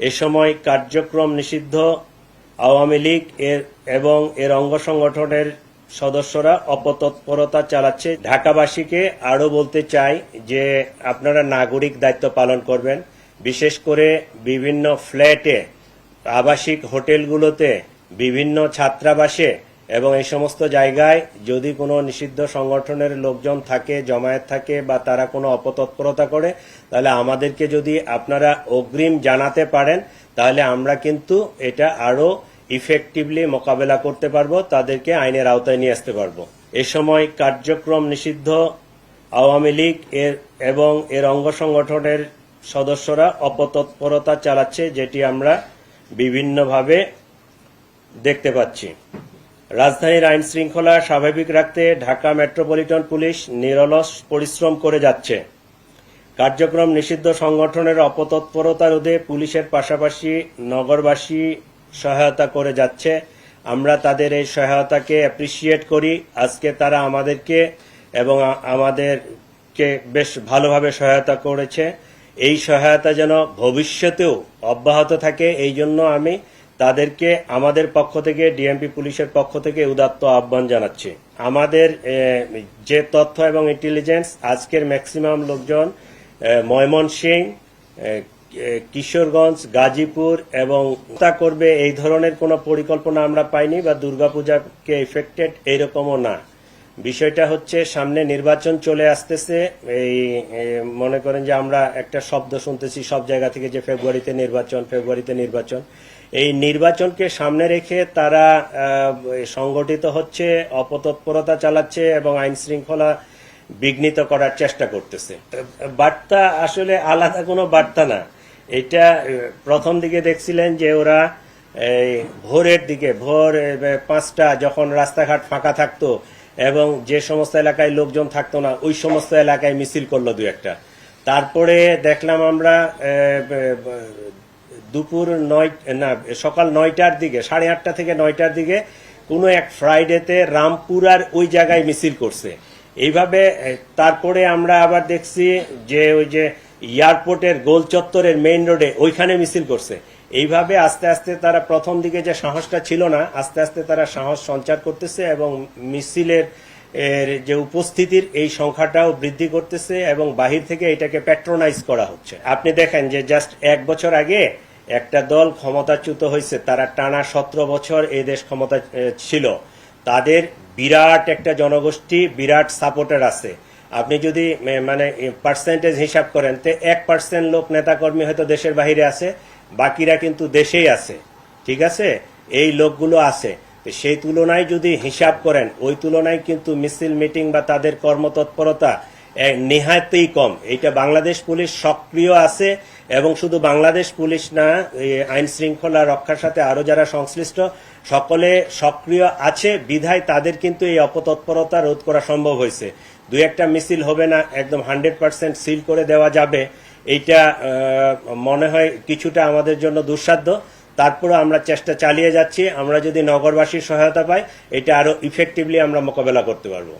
এ সময় কার্যক্রম নিষিদ্ধ আওয়ামী লীগ এর এবং এর অঙ্গ সংগঠনের সদস্যরা অপতৎপরতা চালাচ্ছে। ঢাকাবাসীকে আরও বলতে চাই যে আপনারা নাগরিক দায়িত্ব পালন করবেন। বিশেষ করে বিভিন্ন ফ্ল্যাটে, আবাসিক হোটেলগুলোতে, বিভিন্ন ছাত্রাবাসে এবং এই সমস্ত জায়গায় যদি কোনো নিষিদ্ধ সংগঠনের লোকজন থাকে, জমায়েত থাকে বা তারা কোনো অপতৎপরতা করে, তাহলে আমাদেরকে যদি আপনারা অগ্রিম জানাতে পারেন, তাহলে আমরা কিন্তু এটা আরও ইফেক্টিভলি মোকাবেলা করতে পারব, তাদেরকে আইনের আওতায় নিয়ে আসতে পারব। এ সময় কার্যক্রম নিষিদ্ধ আওয়ামী লীগ এর এবং এর অঙ্গ সংগঠনের সদস্যরা অপতৎপরতা চালাচ্ছে, যেটি আমরা বিভিন্নভাবে দেখতে পাচ্ছি। রাজধানীর আইন শৃঙ্খলা স্বাভাবিক রাখতে ঢাকা মেট্রোপলিটন পুলিশ নিরলস পরিশ্রম করে যাচ্ছে। কার্যক্রম নিষিদ্ধ সংগঠনের অপতৎপরতা রোধে পুলিশের পাশাপাশি নগরবাসী সহায়তা করে যাচ্ছে। আমরা তাদের এই সহায়তাকে অ্যাপ্রিসিয়েট করি। আজকে তারা আমাদেরকে এবং আমাদেরকে বেশ ভালোভাবে সহায়তা করেছে। এই সহায়তা যেন ভবিষ্যতেও অব্যাহত থাকে, এই জন্য আমি তাদেরকে আমাদের পক্ষ থেকে ডিএমপি পুলিশের পক্ষ থেকে উদাত্ত আহ্বান জানাচ্ছি। আমাদের যে তথ্য এবং ইন্টেলিজেন্স আজকের ম্যাক্সিমাম লোকজন ময়মন ময়মনসিং কিশোরগঞ্জ, গাজীপুর এবং তা করবে, এই ধরনের কোনো পরিকল্পনা আমরা পাইনি বা দুর্গাপূজাকে এফেক্টেড এইরকমও না। বিষয়টা হচ্ছে সামনে নির্বাচন চলে আসতেছে। এই মনে করেন যে আমরা একটা শব্দ শুনতেছি, সব জায়গা থেকে যে ফেব্রুয়ারিতে নির্বাচন ফেব্রুয়ারিতে নির্বাচন। এই নির্বাচনকে সামনে রেখে তারা সংগঠিত হচ্ছে, অপতৎপরতা চালাচ্ছে এবং আইন শৃঙ্খলা বিঘ্নিত করার চেষ্টা করতেছে। বার্তা আসলে আলাদা কোনো বার্তা না। এটা প্রথম দিকে দেখছিলেন যে ওরা, এই, ভোরের দিকে, ভোর পাঁচটা, যখন রাস্তাঘাট ফাঁকা থাকতো এবং যে সমস্ত এলাকায় লোকজন থাকতো না, ওই সমস্ত এলাকায় মিছিল করল দু একটা। তারপরে দেখলাম আমরা দুপুর নয়, না, সকাল নয়টার দিকে, সাড়ে আটটা থেকে নয়টার দিকে কোনো এক ফ্রাইডেতে রামপুরার ওই জায়গায় মিছিল করছে। এইভাবে তারপরে আমরা আবার দেখছি যে ওই যে এয়ারপোর্টের গোল চত্বরের মেইন রোডে ওইখানে মিছিল করছে। এইভাবে আস্তে আস্তে তারা প্রথম দিকে যে সাহসটা ছিল না, আস্তে আস্তে তারা সাহস সঞ্চার করতেছে এবং মিছিলের, এর যে উপস্থিতির এই সংখ্যাটাও বৃদ্ধি করতেছে এবং বাহির থেকে এটাকে প্যাট্রোনাইজ করা হচ্ছে। আপনি দেখেন যে জাস্ট এক বছর আগে একটা দল ক্ষমতাচ্যুত হয়েছে, তারা টানা সতেরো বছর এই দেশ ক্ষমতা ছিল। তাদের বিরাট একটা জনগোষ্ঠী, বিরাট সাপোর্টার আছে। আপনি যদি মানে পার্সেন্টেজ হিসাব করেন, তো এক পার্সেন্ট লোক নেতাকর্মী হয়তো দেশের বাইরে আছে, বাকিরা কিন্তু দেশেই আছে, ঠিক আছে? এই লোকগুলো আছে। সেই তুলনায় যদি হিসাব করেন, ওই তুলনায় কিন্তু মিছিল, মিটিং বা তাদের কর্মতৎপরতা নেহাতেই কম। এটা বাংলাদেশ পুলিশ সক্রিয় আছে এবং শুধু বাংলাদেশ পুলিশ না আইন শৃঙ্খলা রক্ষার সাথে আরও যারা সংশ্লিষ্ট, সকলে সক্রিয় আছে। বিধায় তাদের কিন্তু এই অপতৎপরতা রোধ করা সম্ভব হয়েছে। দুই একটা মিছিল হবে না, একদম হান্ড্রেড পার্সেন্ট সিল করে দেওয়া যাবে। এইটা মনে হয় কিছুটা আমাদের জন্য দুঃসাধ্য। তারপরে আমরা চেষ্টা চালিয়ে যাচ্ছি। আমরা যদি নগরবাসীর সহায়তা পাই, এটা আরও ইফেক্টিভলি আমরা মোকাবেলা করতে পারব।